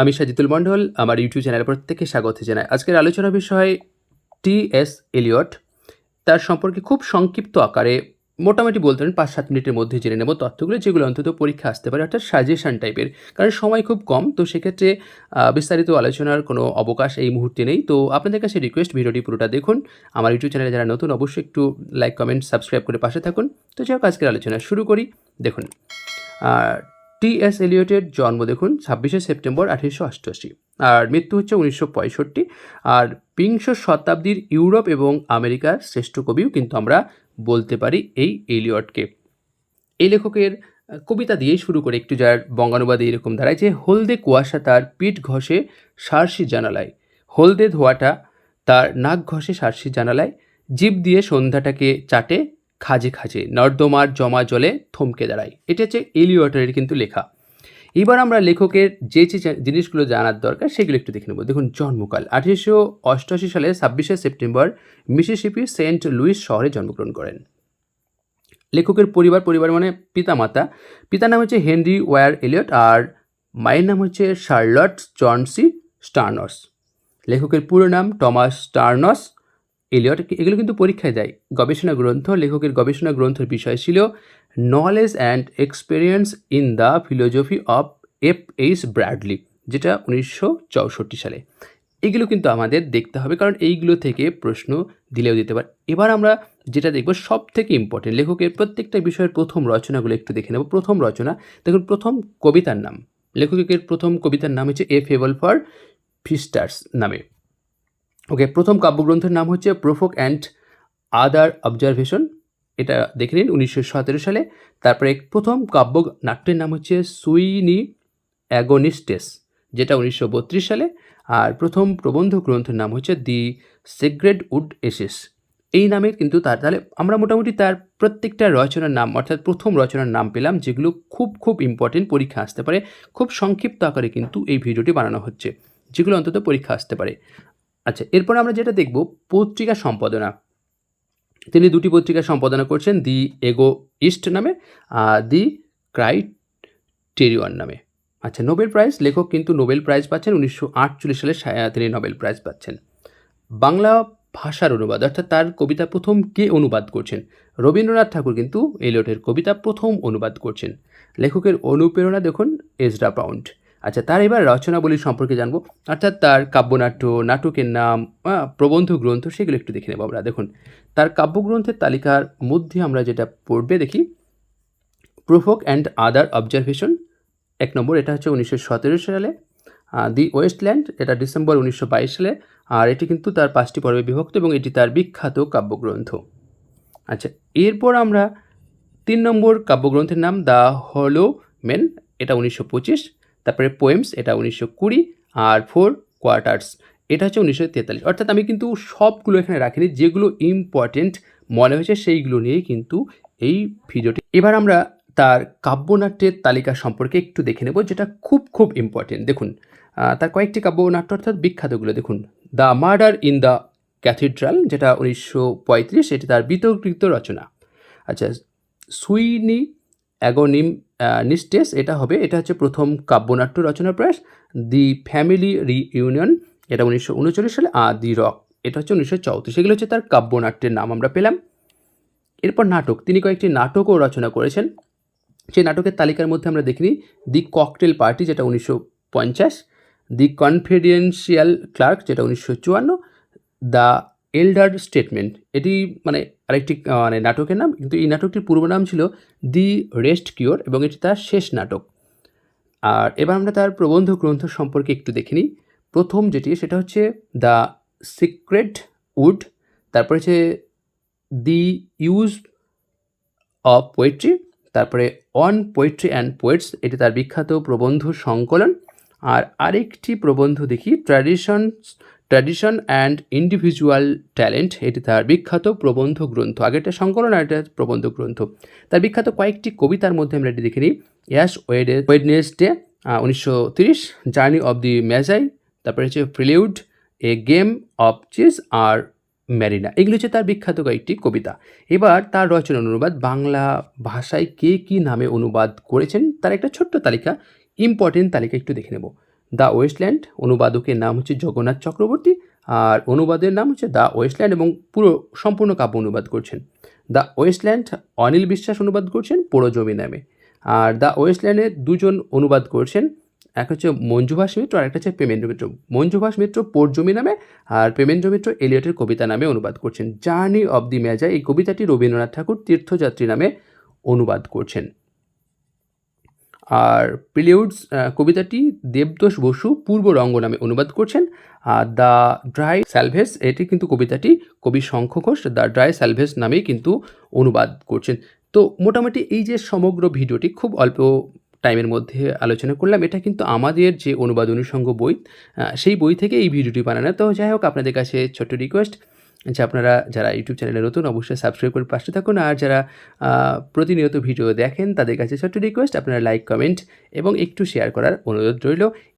আমি সাজিতুল মণ্ডল, আমার ইউটিউব চ্যানেলের প্রত্যেকে স্বাগত জানাই। আজকের আলোচনা বিষয় টি এস এলিয়ট। তার সম্পর্কে খুব সংক্ষিপ্ত আকারে মোটামুটি বলতে পারেন পাঁচ সাত মিনিটের মধ্যে জেনে নেব তথ্যগুলো, যেগুলো অন্তত পরীক্ষা আসতে পারে, অর্থাৎ সাজেশান টাইপের কারণ সময় খুব কম, তো সেক্ষেত্রে বিস্তারিত আলোচনার কোনো অবকাশ এই মুহূর্তে নেই। তো আপনাদের কাছে রিকোয়েস্ট ভিডিওটি পুরোটা দেখুন। আমার ইউটিউব চ্যানেলে যারা নতুন, অবশ্যই একটু লাইক কমেন্ট সাবস্ক্রাইব করে পাশে থাকুন। তো যাই হোক, আজকের আলোচনা শুরু করি। দেখুন টি এস এলিয়টের জন্ম দেখুন, ছাব্বিশে সেপ্টেম্বর আঠেরোশো অষ্টআশি। আর মৃত্যু হচ্ছে উনিশশো পঁয়ষট্টি। আর বিংশ শতাব্দীর ইউরোপ এবং আমেরিকার শ্রেষ্ঠ কবিও কিন্তু আমরা বলতে পারি এই এলিয়টকে। এই লেখকের কবিতা দিয়েই শুরু করে একটু, যার বঙ্গানুবাদে এরকম দাঁড়ায় যে, হলদে কুয়াশা তার পিঠ ঘষে সারসি জানালায়। হলদে ধোয়াটা তার নাক ঘষে সারসি জানালায়। জিভ দিয়ে সন্ধ্যাটাকে চাটে খাজে খাজে, নর্দমার জমা জলে থমকে দাঁড়ায়। এটা হচ্ছে এলিওয়াটারের কিন্তু লেখা। এবার আমরা লেখকের যে যে জিনিসগুলো জানার দরকার, সেগুলো একটু দেখে নেব। দেখুন, জন্মকাল। আঠেরোশো অষ্টআশি সালে ছাব্বিশে সেপ্টেম্বর মিসিসিপি সেন্ট লুইস শহরে জন্মগ্রহণ করেন। লেখকের পরিবার পরিবার মানে পিতামাতা। পিতার নাম হচ্ছে হেনরি ওয়ার এলিয়ট আর মায়ের নাম হচ্ছে শার্লট জনসি স্টার্নস। লেখকের পুরো নাম টমাস স্টার্নস। এলিয়ট, এগুলো কিন্তু পরীক্ষায় দেয় গবেষণা গ্রন্থ, লেখকের গবেষণা গ্রন্থের বিষয় ছিল knowledge and experience in the philosophy of F H Bradley যেটা উনিশশো চৌষট্টি সালে। এগুলো কিন্তু আমাদের দেখতে হবে, কারণ এইগুলো থেকে প্রশ্ন দিলেও দিতে পারে। এবার আমরা যেটা দেখব সব থেকে ইম্পর্টেন্ট লেখকের প্রত্যেকটা বিষয়ের প্রথম রচনাগুলো একটু দেখে নেব। প্রথম রচনা, দেখুন, প্রথম কবিতার নাম। লেখকের প্রথম কবিতার নাম হচ্ছে এ ফেবল ফর ফিস্টার্স নামে। ওকে প্রথম কাব্যগ্রন্থের নাম হচ্ছে প্রোফোক অ্যান্ড আদার অবজারভেশন এটা দেখে নিন, উনিশশো সতেরো সালে। তারপরে প্রথম কাব্য নাট্যের নাম হচ্ছে সুইনি অ্যাগোনিস্টেস যেটা উনিশশো বত্রিশ সালে। আর প্রথম প্রবন্ধ গ্রন্থের নাম হচ্ছে দি সেগ্রেড উড এসেস এই নামে কিন্তু তার, তাহলে আমরা মোটামুটি তার প্রত্যেকটা রচনার নাম, অর্থাৎ প্রথম রচনার নাম পেলাম, যেগুলো খুব খুব ইম্পর্টেন্ট পরীক্ষা আসতে পারে। খুব সংক্ষিপ্ত আকারে কিন্তু এই ভিডিওটি বানানো হচ্ছে, যেগুলো অন্তত পরীক্ষা আসতে পারে। আচ্ছা এরপর আমরা যেটা দেখব, পত্রিকা সম্পাদনা। তিনি দুটি পত্রিকা সম্পাদনা করছেন, দি এগো ইস্ট নামে, আর দি ক্রাইটেরিয়ন নামে। আচ্ছা নোবেল প্রাইজ, লেখক কিন্তু নোবেল প্রাইজ পাচ্ছেন, উনিশশো আটচল্লিশ সালে তিনি নোবেল প্রাইজ পাচ্ছেন। বাংলা ভাষার অনুবাদ, অর্থাৎ তার কবিতা প্রথম কে অনুবাদ করছেন? রবীন্দ্রনাথ ঠাকুর কিন্তু এলিয়টের কবিতা প্রথম অনুবাদ করছেন। লেখকের অনুপ্রেরণা দেখুন, এজরা পাউন্ড। আচ্ছা তার এবার রচনাবলী সম্পর্কে জানব। অর্থাৎ তার কাব্যনাট্য, নাটকের নাম প্রবন্ধ গ্রন্থ, সেগুলো একটু দেখে নেব আমরা। দেখুন, তার কাব্যগ্রন্থের তালিকার মধ্যে আমরা যেটা পড়বে দেখি প্রোভোক অ্যান্ড আদার অবজারভেশন এক নম্বর, এটা হচ্ছে উনিশশো সতেরো সালে। দি ওয়েস্টল্যান্ড এটা ডিসেম্বর উনিশশো বাইশ সালে। আর এটি কিন্তু তার পাঁচটি পর্বে বিভক্ত এবং এটি তার বিখ্যাত কাব্যগ্রন্থ। আচ্ছা এরপর আমরা তিন নম্বর কাব্যগ্রন্থের নাম দ্য হলো মেন এটা উনিশশো পঁচিশ। তারপরে পোয়েমস এটা উনিশশো কুড়ি, আর ফোর কোয়ার্টার্স এটা হচ্ছে উনিশশো তেতাল্লিশ। অর্থাৎ আমি কিন্তু সবগুলো এখানে রাখিনি, যেগুলো ইম্পর্টেন্ট মনে হয়েছে সেইগুলো নিয়েই কিন্তু এই ভিডিওটি। এবার আমরা তার কাব্যনাট্যের তালিকা সম্পর্কে একটু দেখে নেব, যেটা খুব খুব ইম্পর্টেন্ট দেখুন তার কয়েকটি কাব্যনাট্য, অর্থাৎ বিখ্যাতগুলো। দেখুন, the murder in the cathedral যেটা উনিশশো পঁয়ত্রিশ, এটি তার বিতর্কিত রচনা। আচ্ছা সুইনি অ্যাগোনিম নিস্টেস এটা হবে, এটা হচ্ছে প্রথম কাব্যনাট্য রচনা প্রয়াস, দি ফ্যামিলি রিইউনিয়ন, এটা উনিশশো উনচল্লিশ সালে আর দি রক, এটা হচ্ছে উনিশশো চৌত্রিশ এগুলো হচ্ছে তার কাব্যনাট্যের নাম আমরা পেলাম। এরপর নাটক, তিনি কয়েকটি নাটকও রচনা করেছেন, সেই নাটকের তালিকার মধ্যে আমরা দেখিনি, দি ককটেল পার্টি, যেটা উনিশশো পঞ্চাশ, দি কনফিডেন্সিয়াল ক্লার্ক, যেটা উনিশশো চুয়ান্ন দ্য এল্ডার স্টেটমেন্ট এটি মানে আরেকটি মানে নাটকের নাম, কিন্তু এই নাটকটির পূর্ব নাম ছিল দি রেস্ট কিওর এবং এটি তার শেষ নাটক। আর এবার আমরা তার প্রবন্ধ গ্রন্থ সম্পর্কে একটু দেখে নিই। প্রথম যেটি, সেটা হচ্ছে দ্য সিক্রেট উড তারপরে হচ্ছে দি ইউজ অফ পোয়েট্রি তারপরে অন পোয়েট্রি অ্যান্ড পোয়েটস এটি তার বিখ্যাত প্রবন্ধ সংকলন। আর আরেকটি প্রবন্ধ দেখি tradition tradition and individual talent, এটি তার বিখ্যাত প্রবন্ধ গ্রন্থ। আগেরটা সংকলন আর এটা প্রবন্ধ গ্রন্থ। তার বিখ্যাত কয়েকটি কবিতার মধ্যে আমরা এটি দেখে নিই। ইয়াস ওয়েডে ওয়েডনেসডে উনিশশো তিরিশ, জার্নি অফ দি ম্যাজাই তারপরে হচ্ছে prelude, a game of chess R Marina. এগুলো হচ্ছে তার বিখ্যাত কয়েকটি কবিতা। এবার তার রচনা অনুবাদ, বাংলা ভাষায় কে কী নামে অনুবাদ করেছেন, তার একটা ছোট্ট তালিকা, ইম্পর্টেন্ট তালিকা একটু দেখে নেব। দ্য ওয়েস্টল্যান্ড, অনুবাদকের নাম হচ্ছে জগন্নাথ চক্রবর্তী, আর অনুবাদের নাম হচ্ছে দ্য ওয়েস্টল্যান্ড এবং পুরো সম্পূর্ণ কাব্য অনুবাদ করছেন। দ্য ওয়েস্টল্যান্ড অনিল বিশ্বাস অনুবাদ করছেন পোড়ো জমি নামে। আর দ্য ওয়েস্টল্যান্ডের দুজন অনুবাদ করছেন, এক হচ্ছে মঞ্জুভাষ মিত্র আর একটা হচ্ছে প্রেমেন্দ্র মিত্র। মঞ্জুভাষ মিত্র পোর জমি নামে আর প্রেমেন্দ্র মিত্র এলিয়টের কবিতা নামে অনুবাদ করছেন। জার্নি অব দি ম্যাজা এই কবিতাটি রবীন্দ্রনাথ ঠাকুর তীর্থযাত্রী নামে অনুবাদ করছেন। আর প্রিলিউডস কবিতাটি দেবদোষ বসু পূর্ব রঙ্গ নামে অনুবাদ করছেন, আর দ্য ড্রাই স্যালভেস, এটি কিন্তু কবিতাটি কবি Shankha Ghosh the dry salvages নামেই কিন্তু অনুবাদ করছেন। তো মোটামুটি এই যে সমগ্র ভিডিওটি খুব অল্প টাইমের মধ্যে আলোচনা করলাম, এটা কিন্তু আমাদের যে অনুবাদ অনুষঙ্গ বই সেই বই থেকে এই ভিডিওটি বানানো। তো যাই হোক, আপনাদের কাছে ছোট্ট রিকোয়েস্ট যে আপনারা যারা ইউটিউব চ্যানেলে নতুন, অবশ্যই সাবস্ক্রাইব করে পাশে থাকুন। আর যারা প্রতিনিয়ত ভিডিও দেখেন, তাদের কাছে ছোট্ট রিকোয়েস্ট আপনারা লাইক কমেন্ট এবং একটু শেয়ার করার অনুরোধ রইল।